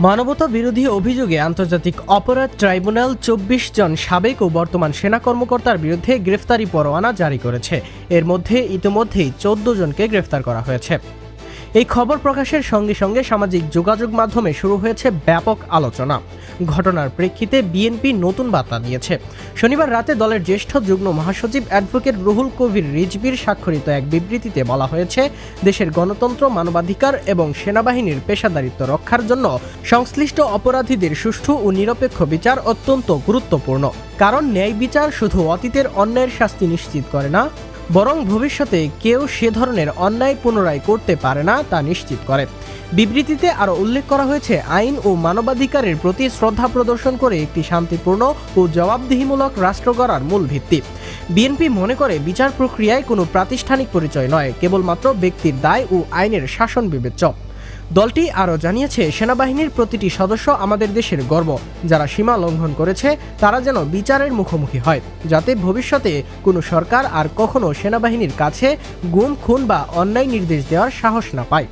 মানবতা বিরোধী অভিযোগে আন্তর্জাতিক অপরাধ ট্রাইব্যুনাল চব্বিশ জন সাবেক ও বর্তমান সেনা কর্মকর্তার বিরুদ্ধে গ্রেফতারি পরোয়ানা জারি করেছে। এর মধ্যে ইতিমধ্যেই চোদ্দ জনকে গ্রেফতার করা হয়েছে। এই খবর প্রকাশের সঙ্গে সঙ্গে সামাজিক যোগাযোগ মাধ্যমে শুরু হয়েছে ব্যাপক আলোচনা। ঘটনার প্রেক্ষিতে বিএনপি নতুন বার্তা দিয়েছে। শনিবার রাতে দলের জ্যেষ্ঠ যুগ্ম মহাসচিব অ্যাডভোকেট রুহুল কবির রিজবির স্বাক্ষরিত এক বিবৃতিতে বলা হয়েছে, দেশের গণতন্ত্র, মানবাধিকার এবং সেনাবাহিনীর পেশাদারিত্ব রক্ষার জন্য সংশ্লিষ্ট অপরাধীদের সুষ্ঠু ও নিরপেক্ষ বিচার অত্যন্ত গুরুত্বপূর্ণ। কারণ ন্যায় বিচার শুধু অতীতের অন্যায়ের শাস্তি নিশ্চিত করে না বরং ভবিষ্যতে কেউ সে ধরনের অন্যায় পুনরায় করতে পারে না তা নিশ্চিত করে। বিবৃতিতে আরও উল্লেখ করা হয়েছে, আইন ও মানবাধিকারের প্রতি শ্রদ্ধা প্রদর্শন করে একটি শান্তিপূর্ণ ও জবাবদিহিমূলক রাষ্ট্র গড়ার মূল ভিত্তি। বিএনপি মনে করে বিচার প্রক্রিয়ায় কোনো প্রাতিষ্ঠানিক পরিচয় নয়, কেবলমাত্র ব্যক্তির দায় ও আইনের শাসন বিবেচ্য। দলটি আরও জানিয়েছে, সেনাবাহিনীর প্রতিটি সদস্য আমাদের দেশের গর্ব। যারা সীমা লঙ্ঘন করেছে, তারা যেন বিচারের মুখোমুখি হয়, যাতে ভবিষ্যতে কোনো সরকার আর কখনো সেনাবাহিনীর কাছে গুম, খুন বা অন্যায় নির্দেশ দেওয়ার সাহস না পায়।